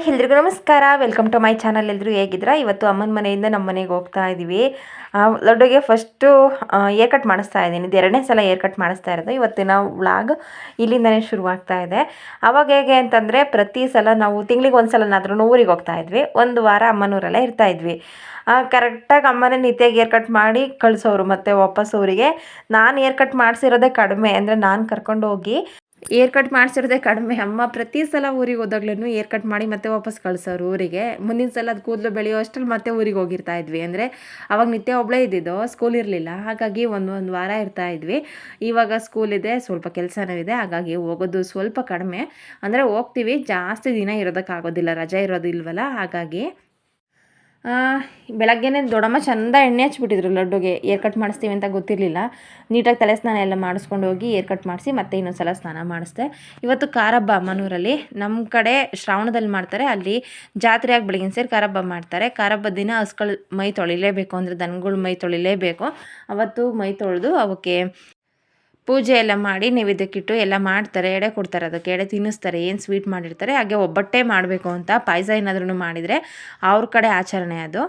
Hi ಎಲ್ರಿಗೂ ನಮಸ್ಕಾರ. Welcome to my channel ಎಲ್ಲರೂ ಹೇಗಿದ್ದೀರಾ? ಇವತ್ತು ಅಮ್ಮನ ಮನೆಯಿಂದ ನಮ್ಮ ಮನೆಗೆ ಹೋಗ್ತಾ ಇದ್ದೀವಿ ಲಡ್ಡುಗೆ ಫಸ್ಟು ಏರ್ ಕಟ್ ಮಾಡಿಸ್ತಾ ಇದ್ದೀನಿ. ಇದು ಎರಡನೇ ಸಲ ಏರ್ ಕಟ್ ಮಾಡಿಸ್ತಾ ಇರೋದು. ಇವತ್ತಿನ ವ್ಲಾಗ್ ಇಲ್ಲಿಂದನೇ ಶುರುವಾಗ್ತಾ ಇದೆ. ಅವಾಗ ಹೇಗೆ ಅಂತಂದರೆ, ಪ್ರತಿ ಸಲ ನಾವು ತಿಂಗಳಿಗೆ ಒಂದು ಸಲನಾದ್ರೂ ಊರಿಗೆ ಹೋಗ್ತಾ ಇದ್ವಿ. ಒಂದು ವಾರ ಅಮ್ಮನೂರಲ್ಲೇ ಇರ್ತಾ ಇದ್ವಿ. ಕರೆಕ್ಟಾಗಿ ಅಮ್ಮನೇ ನಿತ್ಯಾಗಿ ಏರ್ ಕಟ್ ಮಾಡಿ ಕಳಿಸೋರು. ಮತ್ತು ವಾಪಸ್ ಊರಿಗೆ. ನಾನು ಏರ್ ಕಟ್ ಮಾಡಿಸಿರೋದೇ ಕಡಿಮೆ. ಅಂದರೆ ನಾನು ಕರ್ಕೊಂಡು ಹೋಗಿ ಏರ್ ಕಟ್ ಮಾಡಿಸಿರೋದೇ ಕಡಿಮೆ. ಅಮ್ಮ ಪ್ರತಿ ಸಲ ಊರಿಗೆ ಹೋದಾಗ್ಲೂ ಏರ್ ಕಟ್ ಮಾಡಿ ಮತ್ತೆ ವಾಪಸ್ ಕಳ್ಸೋರು ಊರಿಗೆ. ಮುಂದಿನ ಸಲ ಅದು ಕೂದಲು ಬೆಳೆಯೋ ಅಷ್ಟ್ರಲ್ಲಿ ಮತ್ತೆ ಊರಿಗೆ ಹೋಗಿರ್ತಾ ಇದ್ವಿ. ಅಂದರೆ ಅವಾಗ ನಿತ್ಯ ಒಬ್ಬಳೇ ಇದ್ದಿದ್ದು ಸ್ಕೂಲ್ ಇರಲಿಲ್ಲ. ಹಾಗಾಗಿ ಒಂದು ಒಂದು ವಾರ ಇರ್ತಾ ಇದ್ವಿ. ಇವಾಗ ಸ್ಕೂಲ್ ಇದೆ, ಸ್ವಲ್ಪ ಕೆಲಸನೂ ಇದೆ. ಹಾಗಾಗಿ ಹೋಗೋದು ಸ್ವಲ್ಪ ಕಡಿಮೆ. ಅಂದರೆ ಹೋಗ್ತೀವಿ, ಜಾಸ್ತಿ ದಿನ ಇರೋದಕ್ಕಾಗೋದಿಲ್ಲ, ರಜೆ ಇರೋದಿಲ್ವಲ್ಲ. ಹಾಗಾಗಿ ಬೆಳಗ್ಗೆನೇ ದೊಡ್ಡಮ್ಮ ಚಂದ ಎಣ್ಣೆ ಹಚ್ಬಿಟ್ಟಿದ್ರು ಲಡ್ಡುಗೆ. ಏರ್ ಕಟ್ ಮಾಡಿಸ್ತೀವಿ ಅಂತ ಗೊತ್ತಿರಲಿಲ್ಲ. ನೀಟಾಗಿ ತಲೆ ಸ್ನಾನ ಎಲ್ಲ ಮಾಡಿಸ್ಕೊಂಡು ಹೋಗಿ ಏರ್ ಕಟ್ ಮಾಡಿಸಿ ಮತ್ತೆ ಇನ್ನೊಂದು ಸಲ ಸ್ನಾನ ಮಾಡಿಸ್ದೆ. ಇವತ್ತು ಕಾರಬ್ಬ ಮನೂರಲ್ಲಿ ನಮ್ಮ ಕಡೆ ಶ್ರಾವಣದಲ್ಲಿ ಮಾಡ್ತಾರೆ, ಅಲ್ಲಿ ಜಾತ್ರೆಯಾಗಿ ಬೆಳಗಿನ ಸೇರಿ ಕಾರಬ್ಬ ಮಾಡ್ತಾರೆ. ಕಾರಬ್ಬ ದಿನ ಹಸ್ಗಳು ಮೈ ತೊಳಿಲೇಬೇಕು ಅಂದರೆ ದನಗಳು ಮೈ ತೊಳಿಲೇಬೇಕು. ಅವತ್ತು ಮೈ ತೊಳೆದು ಅವಕ್ಕೆ ಪೂಜೆ ಎಲ್ಲ ಮಾಡಿ ನೈವೇದ್ಯಕ್ಕಿಟ್ಟು ಎಲ್ಲ ಮಾಡ್ತಾರೆ, ಎಡೆ ಕೊಡ್ತಾರೆ, ಅದಕ್ಕೆ ಎಡೆ ತಿನ್ನಿಸ್ತಾರೆ, ಏನು ಸ್ವೀಟ್ ಮಾಡಿರ್ತಾರೆ, ಹಾಗೆ ಒಬ್ಬಟ್ಟೆ ಮಾಡಬೇಕು ಅಂತ ಪಾಯಸ ಏನಾದ್ರೂ ಮಾಡಿದರೆ ಅವ್ರ ಕಡೆ ಆಚರಣೆ ಅದು.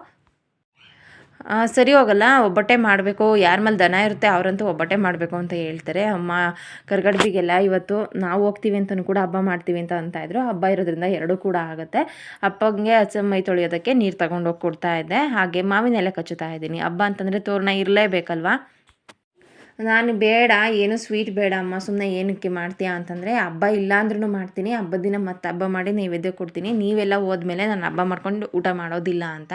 ಸರಿ ಹೋಗಲ್ಲ, ಒಬ್ಬಟ್ಟೆ ಮಾಡಬೇಕು, ಯಾರ ಮೇಲೆ ದನ ಇರುತ್ತೆ ಅವರಂತೂ ಒಬ್ಬಟ್ಟೆ ಮಾಡಬೇಕು ಅಂತ ಹೇಳ್ತಾರೆ. ಅಮ್ಮ ಕರ್ಗಡ್ಬಿಗೆಲ್ಲ ಇವತ್ತು ನಾವು ಹೋಗ್ತೀವಿ ಅಂತಲೂ ಕೂಡ ಹಬ್ಬ ಮಾಡ್ತೀವಿ ಅಂತ ಅಂತ ಇದ್ರು. ಹಬ್ಬ ಇರೋದ್ರಿಂದ ಎರಡೂ ಕೂಡ ಆಗುತ್ತೆ. ಅಪ್ಪಂಗೆ ಹಚ್ಚ ಮೈ ತೊಳೆಯೋದಕ್ಕೆ ನೀರು ತಗೊಂಡೋಗಿ ಕೊಡ್ತಾ ಇದ್ದೆ. ಹಾಗೆ ಮಾವಿನ ಎಲೆ ಕಚ್ಚುತ್ತಾ ಇದ್ದೀನಿ. ಹಬ್ಬ ಅಂತಂದರೆ ತೋರಣ ಇರಲೇಬೇಕಲ್ವಾ? ನಾನು ಬೇಡ, ಏನು ಸ್ವೀಟ್ ಬೇಡ, ಅಮ್ಮ ಸುಮ್ಮನೆ ಏನಕ್ಕೆ ಮಾಡ್ತೀಯಾ ಅಂತಂದರೆ, ಹಬ್ಬ ಇಲ್ಲ ಅಂದ್ರೂ ಮಾಡ್ತೀನಿ, ಹಬ್ಬದ ದಿನ ಮತ್ತೆ ಹಬ್ಬ ಮಾಡಿ ನೈವೇದ್ಯ ಕೊಡ್ತೀನಿ. ನೀವೆಲ್ಲ ಹೋದ್ಮೇಲೆ ನಾನು ಹಬ್ಬ ಮಾಡ್ಕೊಂಡು ಊಟ ಮಾಡೋದಿಲ್ಲ ಅಂತ.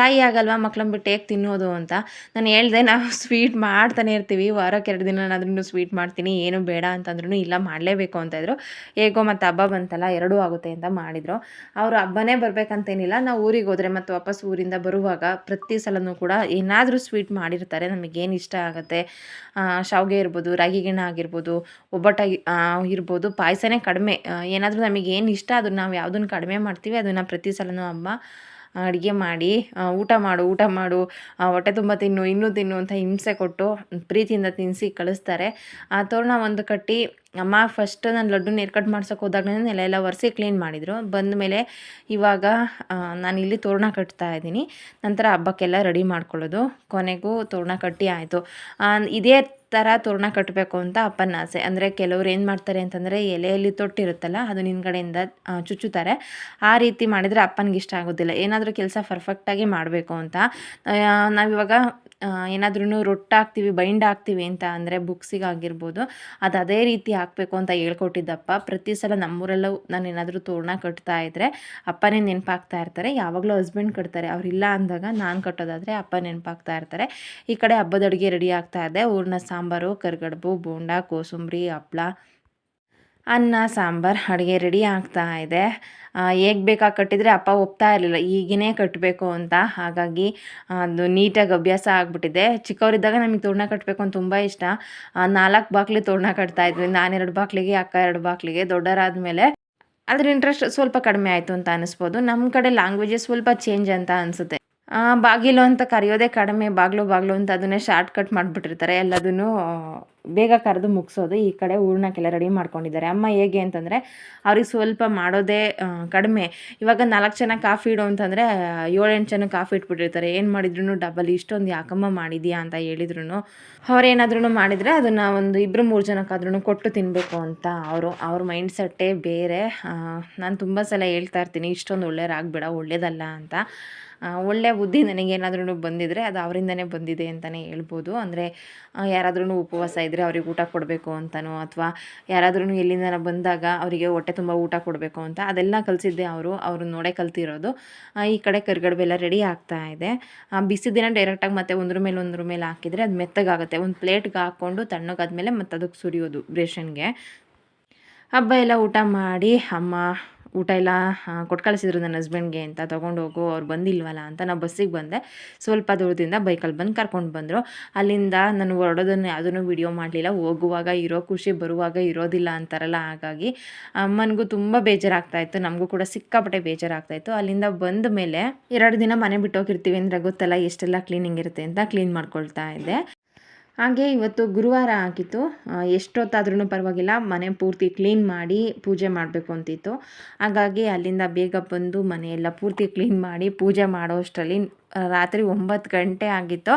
ತಾಯಿ ಆಗಲ್ವಾ ಮಕ್ಳನ್ನ ಬಿಟ್ಟು ಹೇಗೆ ತಿನ್ನೋದು ಅಂತ? ನಾನು ಹೇಳ್ದೆ ನಾವು ಸ್ವೀಟ್ ಮಾಡ್ತಾನೆ ಇರ್ತೀವಿ. ವಾರಕ್ಕೆ ಎರಡು ದಿನನಾದ್ರೂ ಸ್ವೀಟ್ ಮಾಡ್ತೀನಿ. ಏನು ಬೇಡ ಅಂತಂದ್ರೂ ಇಲ್ಲ ಮಾಡಲೇಬೇಕು ಅಂತ ಇದ್ರು. ಹೇಗೋ ಮತ್ತು ಹಬ್ಬ ಬಂತಲ್ಲ, ಎರಡೂ ಆಗುತ್ತೆ ಅಂತ ಮಾಡಿದರು. ಅವರು ಹಬ್ಬನೇ ಬರಬೇಕಂತೇನಿಲ್ಲ. ನಾವು ಊರಿಗೆ ಹೋದರೆ ಮತ್ತು ವಾಪಸ್ ಊರಿಂದ ಬರುವಾಗ ಪ್ರತಿ ಸಲನೂ ಕೂಡ ಏನಾದರೂ ಸ್ವೀಟ್ ಮಾಡಿರ್ತಾರೆ. ನಮಗೇನು ಇಷ್ಟ ಆಗುತ್ತೆ? ಶಾವಿಗೆ ಇರ್ಬೋದು, ರಾಗಿ ಗಿಣ ಆಗಿರ್ಬೋದು ಒಬ್ಬಟ್ಟಾಗಿ ಇರ್ಬೋದು, ಪಾಯಸನೇ ಕಡಿಮೆ. ಏನಾದರೂ ನಮಗೇನು ಇಷ್ಟ ಅದನ್ನು ನಾವು ಯಾವುದನ್ನು ಕಡಿಮೆ ಮಾಡ್ತೀವಿ. ಅದನ್ನು ಪ್ರತಿ ಸಲನೂ ಅಮ್ಮ ಅಡುಗೆ ಮಾಡಿ ಊಟ ಮಾಡು ಊಟ ಮಾಡು ಹೊಟ್ಟೆ ತುಂಬ ತಿನ್ನು, ಇನ್ನೂ ತಿನ್ನು ಅಂತ ಹಿಂಸೆ ಕೊಟ್ಟು ಪ್ರೀತಿಯಿಂದ ತಿನ್ನಿಸಿ ಕಳಿಸ್ತಾರೆ. ಆ, ತೋರಣ ಒಂದು ಕಟ್ಟಿ ಅಮ್ಮ ಫಸ್ಟ್ ನಾನು ಲಡ್ಡು ನೀರು ಕಟ್ ಮಾಡ್ಸೋಕೆ ಹೋದಾಗ ನೆಲ ಎಲ್ಲ ಒರೆಸಿ ಕ್ಲೀನ್ ಮಾಡಿದರು. ಬಂದ ಮೇಲೆ ಇವಾಗ ನಾನು ಇಲ್ಲಿ ತೋರಣ ಕಟ್ತಾ ಇದ್ದೀನಿ. ನಂತರ ಹಬ್ಬಕ್ಕೆಲ್ಲ ರೆಡಿ ಮಾಡ್ಕೊಳ್ಳೋದು. ಕೊನೆಗೂ ತೋರಣ ಕಟ್ಟಿ ಆಯಿತು. ಇದೇ ಥರ ತೋರಣ ಕಟ್ಟಬೇಕು ಅಂತ ಅಪ್ಪನ ಆಸೆ. ಅಂದರೆ ಕೆಲವ್ರು ಏನು ಮಾಡ್ತಾರೆ ಅಂತಂದರೆ ಎಲೆಯಲ್ಲಿ ತೊಟ್ಟಿರುತ್ತಲ್ಲ ಅದು ಆ, ಚುಚ್ಚುತ್ತಾರೆ. ಆ ರೀತಿ ಮಾಡಿದರೆ ಅಪ್ಪನಿಗೆ ಇಷ್ಟ ಆಗೋದಿಲ್ಲ. ಏನಾದರೂ ಕೆಲಸ ಪರ್ಫೆಕ್ಟಾಗಿ ಮಾಡಬೇಕು ಅಂತ. ನಾವಿವಾಗ ಏನಾದ್ರೂ ರೊಟ್ಟಿ ಹಾಕ್ತೀವಿ, ಬೈಂಡ್ ಹಾಕ್ತೀವಿ ಅಂತ ಅಂದರೆ ಬುಕ್ಸಿಗಾಗಿರ್ಬೋದು ಅದು ಅದೇ ರೀತಿ ಹಾಕಬೇಕು ಅಂತ ಹೇಳ್ಕೊಟ್ಟಿದ್ದಪ್ಪ. ಪ್ರತಿ ಸಲ ನಮ್ಮೂರಲ್ಲೂ ನಾನು ಏನಾದರೂ ತೋರಣ ಕಟ್ತಾ ಇದ್ದರೆ ಅಪ್ಪನೇ ನೆನಪಾಗ್ತಾ ಇರ್ತಾರೆ. ಯಾವಾಗಲೂ ಹಸ್ಬೆಂಡ್ ಕಟ್ತಾರೆ. ಅವರಿಲ್ಲ ಅಂದಾಗ ನಾನು ಕಟ್ಟೋದಾದರೆ ಅಪ್ಪ ನೆನಪಾಗ್ತಾ ಇರ್ತಾರೆ. ಈ ಕಡೆ ಹಬ್ಬದ ಅಡುಗೆ ರೆಡಿ ಆಗ್ತಾ ಇದೆ. ಊರಿನ ಸಾಂಬಾರು, ಕರಿಗಡುಬು, ಬೋಂಡ, ಕೋಸಂಬರಿ, ಹಪ್ಳ. ಅನ್ನ, ಸಾಂಬಾರು ಅಡುಗೆ ರೆಡಿ ಆಗ್ತಾ ಇದೆ. ಹೇಗೆ ಬೇಕಾಗಿ ಕಟ್ಟಿದರೆ ಅಪ್ಪ ಒಪ್ತಾ ಇರಲಿಲ್ಲ. ಈಗಿನೇ ಕಟ್ಟಬೇಕು ಅಂತ. ಹಾಗಾಗಿ, ಅದು ನೀಟಾಗಿ ಅಭ್ಯಾಸ ಆಗಿಬಿಟ್ಟಿದೆ. ಚಿಕ್ಕವರಿದ್ದಾಗ ನಮಗೆ ತೋರಣ ಕಟ್ಟಬೇಕು ಅಂತ ತುಂಬ ಇಷ್ಟ. ನಾಲ್ಕು ಬಾಕ್ಲಿ ತೋರಣ ಕಟ್ತಾ ಇದ್ವಿ. ನಾನೆರಡು ಬಾಕ್ಲಿಗೆ, ಅಕ್ಕ ಎರಡು ಬಾಕ್ಲಿಗೆ, ದೊಡ್ಡರಾದ್ಮೇಲೆ ಅದ್ರ ಇಂಟ್ರೆಸ್ಟ್ ಸ್ವಲ್ಪ ಕಡಿಮೆ ಆಯಿತು ಅಂತ ಅನಿಸ್ಬೋದು. ನಮ್ಮ ಕಡೆ ಲ್ಯಾಂಗ್ವೇಜಸ್ ಸ್ವಲ್ಪ ಚೇಂಜ್ ಅಂತ ಅನಿಸುತ್ತೆ. ಬಾಗಿಲು ಅಂತ ಕರೆಯೋದೇ ಕಡಿಮೆ, ಬಾಗಿಲು ಬಾಗಿಲು ಅಂತ ಅದನ್ನೇ ಶಾರ್ಟ್ ಕಟ್ ಮಾಡಿಬಿಟ್ಟಿರ್ತಾರೆ. ಎಲ್ಲದನ್ನು ಬೇಗ ಕರೆದು ಮುಗಿಸೋದು. ಈ ಕಡೆ ಹೂರ್ಣಕ್ಕೆಲ್ಲ ರೆಡಿ ಮಾಡ್ಕೊಂಡಿದ್ದಾರೆ. ಅಮ್ಮ ಹೇಗೆ ಅಂತಂದರೆ, ಅವ್ರಿಗೆ ಸ್ವಲ್ಪ ಮಾಡೋದೇ ಕಡಿಮೆ. ಇವಾಗ ನಾಲ್ಕು ಜನ ಕಾಫಿ ಇಡು ಅಂತಂದರೆ, ಏಳೆಂಟು ಜನ ಕಾಫಿ ಇಟ್ಬಿಟ್ಟಿರ್ತಾರೆ. ಏನು ಮಾಡಿದ್ರು ಡಬಲ್ ಇಷ್ಟೊಂದು ಯಾಕಮ್ಮ ಮಾಡಿದ್ಯಾ ಅಂತ ಹೇಳಿದ್ರು ಅವ್ರೇನಾದ್ರೂ ಮಾಡಿದರೆ ಅದನ್ನು ಒಂದು ಇಬ್ಬರು ಮೂರು ಜನಕ್ಕಾದ್ರೂ ಕೊಟ್ಟು ತಿನ್ನಬೇಕು ಅಂತ ಅವರು. ಅವ್ರ ಮೈಂಡ್ ಸೆಟ್ಟೇ ಬೇರೆ. ನಾನು ತುಂಬ ಸಲ ಹೇಳ್ತಾ ಇರ್ತೀನಿ, ಇಷ್ಟೊಂದು ಒಳ್ಳೆಯರಾಗಬೇಡ ಒಳ್ಳೇದಲ್ಲ ಅಂತ. ಆ, ಒಳ್ಳೆ ಬುದ್ಧಿ ನನಗೇನಾದ್ರೂ ಬಂದಿದ್ದರೆ ಅದು ಅವರಿಂದನೇ ಬಂದಿದೆ ಅಂತಲೇ ಹೇಳ್ಬೋದು. ಅಂದರೆ ಯಾರಾದ್ರೂ ಉಪವಾಸ ಇದ್ದರೆ ಅವ್ರಿಗೆ ಊಟ ಕೊಡಬೇಕು ಅಂತನೋ ಅಥವಾ ಯಾರಾದ್ರೂ ಎಲ್ಲಿಂದ ಬಂದಾಗ ಅವರಿಗೆ ಹೊಟ್ಟೆ ತುಂಬ ಊಟ ಕೊಡಬೇಕು ಅಂತ ಅದೆಲ್ಲ ಕಲಿಸಿದ್ದೆ ಅವರು. ಅವರು ನೋಡೇ ಕಲ್ತಿರೋದು. ಈ ಕಡೆ ಕರ್ಗಡ್ಬೆಲ್ಲ ರೆಡಿ ಆಗ್ತಾ ಇದೆ. ಬಿಸಿ ದಿನ ಡೈರೆಕ್ಟಾಗಿ ಮತ್ತೆ ಒಂದ್ರ ಮೇಲೆ ಒಂದ್ರ ಮೇಲೆ ಹಾಕಿದರೆ ಅದು ಮೆತ್ತಗಾಗುತ್ತೆ. ಒಂದು ಪ್ಲೇಟ್ಗೆ ಹಾಕ್ಕೊಂಡು ತಣ್ಣಗಾದ್ಮೇಲೆ ಮತ್ತೆ ಅದಕ್ಕೆ ಸುರಿಯೋದು ಬ್ರೇಷನ್ಗೆ ಹಬ್ಬ ಎಲ್ಲ ಊಟ ಮಾಡಿ ಅಮ್ಮ ಊಟ ಎಲ್ಲ ಕೊಟ್ಟು ಕಳಿಸಿದ್ರು ನನ್ನ ಹಸ್ಬೆಂಡ್ಗೆ ಅಂತ ತೊಗೊಂಡೋಗು ಅವ್ರು ಬಂದಿಲ್ವಲ್ಲ ಅಂತ ನಾನು ಬಸ್ಸಿಗೆ ಬಂದೆ. ಸ್ವಲ್ಪ ದೂರದಿಂದ ಬೈಕಲ್ಲಿ ಬಂದು ಕರ್ಕೊಂಡು ಬಂದರು. ಅಲ್ಲಿಂದ ನಾನು ಹೊರಡೋದನ್ನು ಯಾವುದನ್ನು ವಿಡಿಯೋ ಮಾಡಲಿಲ್ಲ. ಹೋಗುವಾಗ ಇರೋ ಖುಷಿ ಬರುವಾಗ ಇರೋದಿಲ್ಲ ಅಂತಾರಲ್ಲ, ಹಾಗಾಗಿ ಅಮ್ಮನಿಗೂ ತುಂಬ ಬೇಜಾರಾಗ್ತಾಯಿತ್ತು ನಮಗೂ ಕೂಡ ಸಿಕ್ಕಾಪಟ್ಟೆ ಬೇಜಾರಾಗ್ತಾಯಿತ್ತು ಅಲ್ಲಿಂದ ಬಂದ ಮೇಲೆ ಎರಡು ದಿನ ಮನೆ ಬಿಟ್ಟು ಹೋಗಿರ್ತೀವಿ ಅಂದರೆ ಗೊತ್ತಲ್ಲ, ಎಷ್ಟೆಲ್ಲ ಕ್ಲೀನಿಂಗ್ ಇರುತ್ತೆ ಅಂತ ಕ್ಲೀನ್ ಮಾಡ್ಕೊಳ್ತಾ ಇದ್ದೆ. ಹಾಗೆ ಇವತ್ತು ಗುರುವಾರ ಆಗಿತ್ತು. ಎಷ್ಟೊತ್ತಾದ್ರೂ ಪರವಾಗಿಲ್ಲ. ಮನೆ ಪೂರ್ತಿ ಕ್ಲೀನ್ ಮಾಡಿ ಪೂಜೆ ಮಾಡಬೇಕು ಅಂತಿತ್ತು. ಹಾಗಾಗಿ ಅಲ್ಲಿಂದ ಬೇಗ ಬಂದು ಮನೆಯೆಲ್ಲ ಪೂರ್ತಿ ಕ್ಲೀನ್ ಮಾಡಿ ಪೂಜೆ ಮಾಡೋ ಅಷ್ಟರಲ್ಲಿ ರಾತ್ರಿ ಒಂಬತ್ತು ಗಂಟೆ ಆಗಿತ್ತು.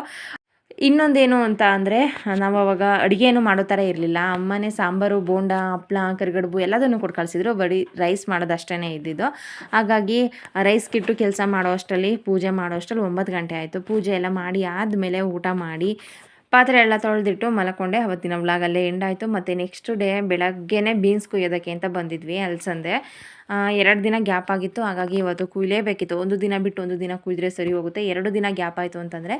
ಇನ್ನೊಂದೇನು ಅಂತ ಅಂದರೆ, ನಾವು ಅವಾಗ ಅಡುಗೆನೂ ಮಾಡೋ ಥರ ಇರಲಿಲ್ಲ. ಅಮ್ಮನೇ ಸಾಂಬಾರು, ಬೋಂಡ, ಹಪ್ಳ, ಕರಿಗಡುಬು ಎಲ್ಲದನ್ನು ಕೊಟ್ಟು ಕಳಿಸಿದ್ರು. ಬರೀ ರೈಸ್ ಮಾಡೋದಷ್ಟೇ ಇದ್ದಿದ್ದು. ಹಾಗಾಗಿ ರೈಸ್ ಕಿಟ್ಟು ಕೆಲಸ ಮಾಡೋ ಅಷ್ಟರಲ್ಲಿ ಪೂಜೆ ಮಾಡೋ ಅಷ್ಟರಲ್ಲಿ ಒಂಬತ್ತು ಗಂಟೆ ಆಯಿತು. ಪೂಜೆ ಎಲ್ಲ ಮಾಡಿ ಆದಮೇಲೆ ಊಟ ಮಾಡಿ ಪಾತ್ರೆ ಎಲ್ಲ ತೊಳೆದಿಟ್ಟು ಮಲ್ಕೊಂಡೆ. ಅವತ್ತಿನ ವ್ಲಾಗಲ್ಲೇ ಎಂಡಾಯಿತು ಮತ್ತು ನೆಕ್ಸ್ಟ್ ಡೇ ಬೆಳಗ್ಗೆನೇ ಬೀನ್ಸ್ ಕುಯ್ಯೋದಕ್ಕೆ ಅಂತ ಬಂದಿದ್ವಿ ಅಲ್ಸಂದೆ ಎರಡು ದಿನ ಗ್ಯಾಪ್ ಆಗಿತ್ತು. ಹಾಗಾಗಿ ಇವತ್ತು ಕುಯ್ಲೇಬೇಕಿತ್ತು. ಒಂದು ದಿನ ಬಿಟ್ಟು ಒಂದು ದಿನ ಕುಯ್ದ್ರೆ ಸರಿ ಹೋಗುತ್ತೆ. ಎರಡು ದಿನ ಗ್ಯಾಪ್ ಆಯಿತು ಅಂತಂದರೆ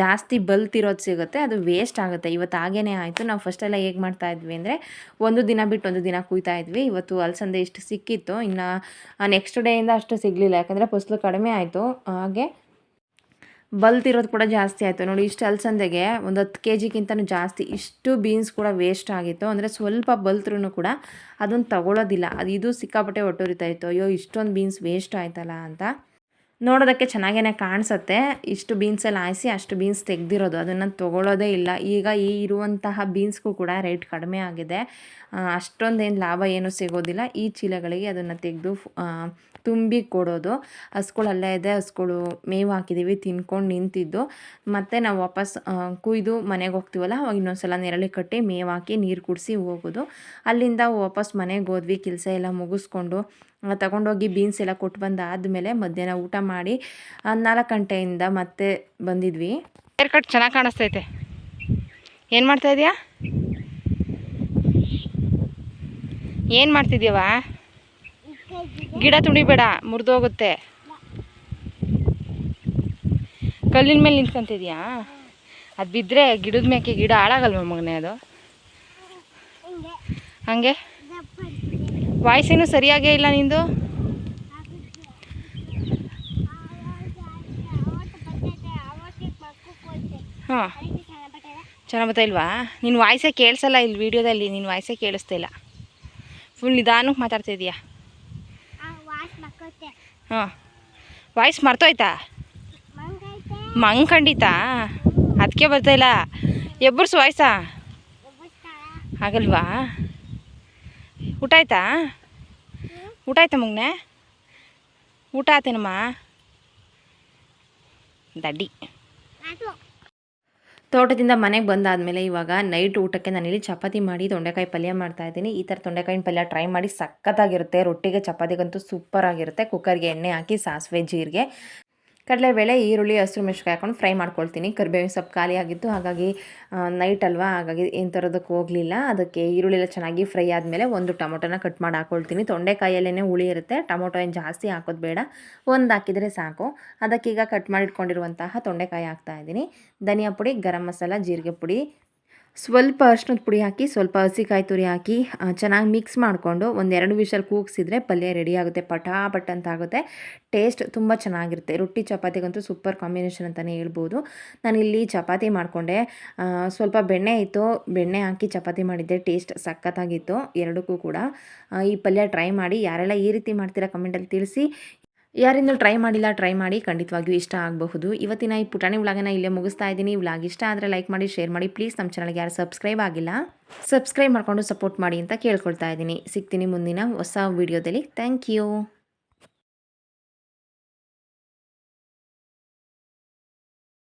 ಜಾಸ್ತಿ ಬಲ್ತಿರೋದು ಸಿಗುತ್ತೆ. ಅದು ವೇಸ್ಟ್ ಆಗುತ್ತೆ. ಇವತ್ತು ಹಾಗೇ ಆಯಿತು. ನಾವು ಫಸ್ಟೆಲ್ಲ ಹೇಗೆ ಮಾಡ್ತಾ ಇದ್ವಿ ಅಂದರೆ ಒಂದು ದಿನ ಬಿಟ್ಟು ಒಂದು ದಿನ ಕುಯ್ತಾ ಇದ್ವಿ. ಇವತ್ತು ಅಲಸಂದೆ ಇಷ್ಟು ಸಿಕ್ಕಿತ್ತು. ಇನ್ನು ನೆಕ್ಸ್ಟ್ ಡೇಯಿಂದ ಅಷ್ಟು ಸಿಗಲಿಲ್ಲ. ಯಾಕಂದರೆ ಫಸ್ಲು ಕಡಿಮೆ ಆಯಿತು. ಹಾಗೆ ಬಲ್ತಿರೋದು ಕೂಡ ಜಾಸ್ತಿ ಆಯಿತು. ನೋಡಿ ಇಷ್ಟು ಅಲಸಂದೆಗೆ ಒಂದು ಹತ್ತು ಕೆ ಜಿಗಿಂತನೂ ಜಾಸ್ತಿ ಇಷ್ಟು ಬೀನ್ಸ್ ಕೂಡ ವೇಸ್ಟ್ ಆಗಿತ್ತು. ಅಂದರೆ ಸ್ವಲ್ಪ ಬಲ್ತ್ರೂ ಕೂಡ ಅದನ್ನು ತಗೊಳ್ಳೋದಿಲ್ಲ ಅದು ಇದು ಸಿಕ್ಕಾಪಟ್ಟೆ ಒಟ್ಟುರಿತಾ ಇತ್ತು. ಅಯ್ಯೋ, ಇಷ್ಟೊಂದು ಬೀನ್ಸ್ ವೇಸ್ಟ್ ಆಯ್ತಲ್ಲ ಅಂತ ನೋಡೋದಕ್ಕೆ ಚೆನ್ನಾಗೇ ಕಾಣಿಸುತ್ತೆ. ಇಷ್ಟು ಬೀನ್ಸಲ್ಲಿ ಹಾಯಿಸಿ ಅಷ್ಟು ಬೀನ್ಸ್ ತೆಗೆದಿರೋದು. ಅದನ್ನು ತೊಗೊಳ್ಳೋದೇ ಇಲ್ಲ. ಈಗ ಈ ಇರುವಂತಹ ಬೀನ್ಸ್ಗೂ ಕೂಡ ರೇಟ್ ಕಡಿಮೆ ಆಗಿದೆ. ಅಷ್ಟೊಂದೇನು ಲಾಭ ಏನೂ ಸಿಗೋದಿಲ್ಲ. ಈ ಚೀಲಗಳಿಗೆ ಅದನ್ನು ತೆಗೆದು ತುಂಬಿ ಕೊಡೋದು. ಹಸ್ಗಳು ಇದೆ ಹಸ್ಗಳು ಮೇವು ಹಾಕಿದ್ದೀವಿ ತಿನ್ಕೊಂಡು ನಿಂತಿದ್ದು. ಮತ್ತು ನಾವು ವಾಪಸ್ ಕುಯ್ದು ಮನೆಗೆ ಹೋಗ್ತೀವಲ್ಲ, ಅವಾಗ ಇನ್ನೊಂದು ಸಲ ನೆರಳಿಗೆ ಕಟ್ಟಿ ಮೇವು ಹಾಕಿ ನೀರು ಕುಡಿಸಿ ಹೋಗೋದು. ಅಲ್ಲಿಂದ ವಾಪಸ್ ಮನೆಗೆ ಹೋದ್ವಿ, ಕೆಲಸ ಎಲ್ಲ ಮುಗಿಸ್ಕೊಂಡು ತಗೊಂಡೋಗಿ ಬೀನ್ಸ್ ಎಲ್ಲ ಕೊಟ್ಟು ಬಂದಾದಮೇಲೆ ಮಧ್ಯಾಹ್ನ ಊಟ ಮಾಡಿ ನಾಲ್ಕು ಗಂಟೆಯಿಂದ ಮತ್ತೆ ಬಂದಿದ್ವಿ. ಹೇರ್ ಕಟ್ ಚೆನ್ನಾಗಿ ಕಾಣಿಸ್ತೈತೆ. ಏನು ಮಾಡ್ತಾ ಇದೆಯಾ? ಏನು ಮಾಡ್ತಿದ್ದೀವ ಗಿಡ ತುಣಿಬೇಡ ಮುರಿದೋಗುತ್ತೆ ಕಲ್ಲಿನ ಮೇಲೆ ನಿಂತ್ಕೊಂತಿದ್ಯಾ? ಅದು ಬಿದ್ದರೆ ಗಿಡದ ಮೇಕೆ ಗಿಡ ಹಾಳಾಗಲ್ವ ಮಗನೇ ಅದು? ಹಂಗೆ? ವಾಯ್ಸೇನು ಸರಿಯಾಗೇ ಇಲ್ಲ ನಿಂದು? ಹಾಂ. ಚೆನ್ನಾಗಿ ಬರ್ತಾ ಇಲ್ವಾ? ನಿನ್ನ ವಾಯ್ಸೇ ಕೇಳಿಸಲ್ಲ ಇಲ್ಲಿ ವೀಡಿಯೋದಲ್ಲಿ ನಿನ್ನ ವಾಯ್ಸೇ ಕೇಳಿಸ್ತಾ ಇಲ್ಲ. ಫುಲ್ ನಿಧಾನಕ್ಕೆ ಮಾತಾಡ್ತಿದ್ಯಾ ಹಾಂ. ವಾಯ್ಸ್ ಮರ್ತೋಯ್ತಾ? ಮಂಗ್ ಖಂಡಿತಾ ಅದಕ್ಕೆ ಬರ್ತಾಯಿಲ್ಲ ಎಬ್ಬರ್ಸು ವಾಯ್ಸಾ ಆಗಲ್ವಾ? ಊಟ ಆಯ್ತಾ? ಊಟ ಆಯ್ತಾ ಮಗನೆ? ಊಟ ಆತೇನಮ್ಮ? ದಡ್ಡಿ. ತೋಟದಿಂದ ಮನೆಗೆ ಬಂದಾದಮೇಲೆ ಇವಾಗ ನೈಟ್ ಊಟಕ್ಕೆ ನಾನಿಲ್ಲಿ ಚಪಾತಿ ಮಾಡಿ ತೊಂಡೆಕಾಯಿ ಪಲ್ಯ ಮಾಡ್ತಾ ಇದ್ದೀನಿ. ಈ ಥರ ತೊಂಡೆಕಾಯಿನ ಪಲ್ಯ ಟ್ರೈ ಮಾಡಿ ಸಖತ್ತಾಗಿರುತ್ತೆ. ರೊಟ್ಟಿಗೆ ಚಪಾತಿಗಂತೂ ಸೂಪರ್ ಆಗಿರುತ್ತೆ ಕುಕ್ಕರ್ಗೆ ಎಣ್ಣೆ ಹಾಕಿ ಸಾಸಿವೆ ಜೀರಿಗೆ. ಕಡಲೆಬೇಳೆ, ಈರುಳ್ಳಿ, ಹಸಿರು ಮೆಣಸಿನ್ಕಾಯಿ ಹಾಕೊಂಡು ಫ್ರೈ ಮಾಡ್ಕೊಳ್ತೀನಿ. ಕರಿಬೇವಿನ ಸೊಪ್ಪು ಖಾಲಿ ಆಗಿತ್ತು. ಹಾಗಾಗಿ ನೈಟ್ ಅಲ್ವಾ? ಹಾಗಾಗಿ ಏನು ಥರದಕ್ಕೆ ಹೋಗಲಿಲ್ಲ. ಅದಕ್ಕೆ ಈರುಳ್ಳಿ ಎಲ್ಲ ಚೆನ್ನಾಗಿ ಫ್ರೈ ಆದಮೇಲೆ ಒಂದು ಟೊಮೊಟೊನ ಕಟ್ ಮಾಡಿ ಹಾಕ್ಕೊಳ್ತೀನಿ ತೊಂಡೆಕಾಯಲ್ಲೇ ಹುಳಿ ಇರುತ್ತೆ. ಟೊಮೊಟೊ ಏನು ಜಾಸ್ತಿ ಹಾಕೋದು ಬೇಡ. ಒಂದು ಹಾಕಿದರೆ ಸಾಕು. ಅದಕ್ಕೀಗ ಕಟ್ ಮಾಡಿಟ್ಕೊಂಡಿರುವಂತಹ ತೊಂಡೆಕಾಯಿ ಹಾಕ್ತಾಯಿದ್ದೀನಿ ಧನಿಯಾ ಪುಡಿ, ಗರಂ ಮಸಾಲ, ಜೀರಿಗೆ ಪುಡಿ ಸ್ವಲ್ಪ ಅರ್ಶಿನದ ಪುಡಿ ಹಾಕಿ, ಸ್ವಲ್ಪ ಹಸಿಕಾಯಿ ತುರಿ ಹಾಕಿ ಚೆನ್ನಾಗಿ ಮಿಕ್ಸ್ ಮಾಡಿಕೊಂಡು ಒಂದೆರಡು ವಿಷಲ್ ಕೂಗಿಸಿದ್ರೆ ಪಲ್ಯ ರೆಡಿ ಆಗುತ್ತೆ, ಪಟಾಪಟ್ ಅಂತ ಆಗುತ್ತೆ. ಟೇಸ್ಟ್ ತುಂಬ ಚೆನ್ನಾಗಿರುತ್ತೆ. ರೊಟ್ಟಿ ಚಪಾತಿಗಂತೂ ಸೂಪರ್ ಕಾಂಬಿನೇಷನ್ ಅಂತಲೇ ಹೇಳ್ಬೋದು. ನಾನಿಲ್ಲಿ ಚಪಾತಿ ಮಾಡಿಕೊಂಡೆ. ಸ್ವಲ್ಪ ಬೆಣ್ಣೆ ಇತ್ತು. ಬೆಣ್ಣೆ ಹಾಕಿ ಚಪಾತಿ ಮಾಡಿದ್ದೆ. ಟೇಸ್ಟ್ ಸಖತ್ತಾಗಿತ್ತು. ಎರಡಕ್ಕೂ ಕೂಡ. ಈ ಪಲ್ಯ ಟ್ರೈ ಮಾಡಿ, ಯಾರೆಲ್ಲ ಈ ರೀತಿ ಮಾಡ್ತೀರಾ ಕಮೆಂಟಲ್ಲಿ ತಿಳಿಸಿ. ಯಾರಿಂದ ಟ್ರೈ ಮಾಡಿಲ್ಲ ಟ್ರೈ ಮಾಡಿ ಖಂಡಿತವಾಗಿಯೂ ಇಷ್ಟ ಆಗಬಹುದು. ಇವತ್ತಿನ ಈ ಪುಟಾಣಿ ವ್ಲಾಗನ ಇಲ್ಲೇ ಮುಗಿಸ್ತಾ ಇದ್ದೀನಿ. ವ್ಲಾಗ್ ಇಷ್ಟ ಆದರೆ ಲೈಕ್ ಮಾಡಿ ಶೇರ್ ಮಾಡಿ. ಪ್ಲೀಸ್ ನಮ್ಮ ಚಾನಲ್ಗೆ ಯಾರು ಸಬ್ಸ್ಕ್ರೈಬ್ ಆಗಿಲ್ಲ ಸಬ್ಸ್ಕ್ರೈಬ್ ಮಾಡಿಕೊಂಡು ಸಪೋರ್ಟ್ ಮಾಡಿ ಅಂತ ಕೇಳ್ಕೊಳ್ತಾ ಇದ್ದೀನಿ. ಸಿಗ್ತೀನಿ ಮುಂದಿನ ಹೊಸ ವೀಡಿಯೋದಲ್ಲಿ ಥ್ಯಾಂಕ್ ಯು